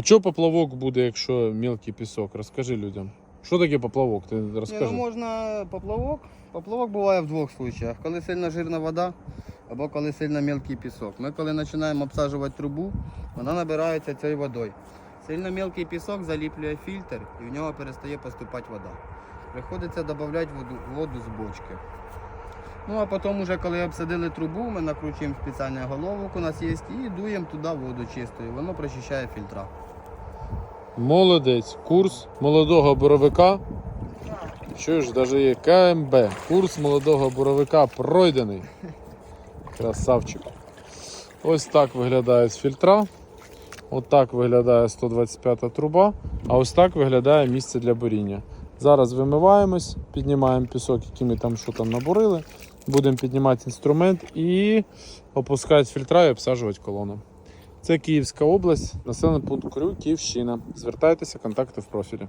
А що поплавок буде, якщо мілкий пісок? Розкажи людям. Що таке поплавок? Ти Ні, розкажи. ну можна поплавок. Поплавок буває в двох случаях. Коли сильно жирна вода або коли сильно мілкий пісок. Ми коли починаємо обсаджувати трубу, вона набирається цією водою. Сильно мілкий пісок заліплює фільтр і в нього перестає поступати вода. Приходиться додати воду, воду з бочки. Ну а потім, уже, коли обсадили трубу, ми накручуємо спеціальний головок, у нас є, і дуємо туди воду чистою. Воно прочищає фільтра. Молодець. Курс молодого боровика. Що ж, навіть є КМБ. Курс молодого боровика пройдений. Красавчик. Ось так виглядає з фільтра. Ось так виглядає 125 труба. А ось так виглядає місце для буріння. Зараз вимиваємось, піднімаємо пісок, який ми там що там набурили. Будемо піднімати інструмент і опускати фільтра і обсаджувати колону. Це Київська область, населений пункт Крюківщина. Звертайтеся, контакти в профілі.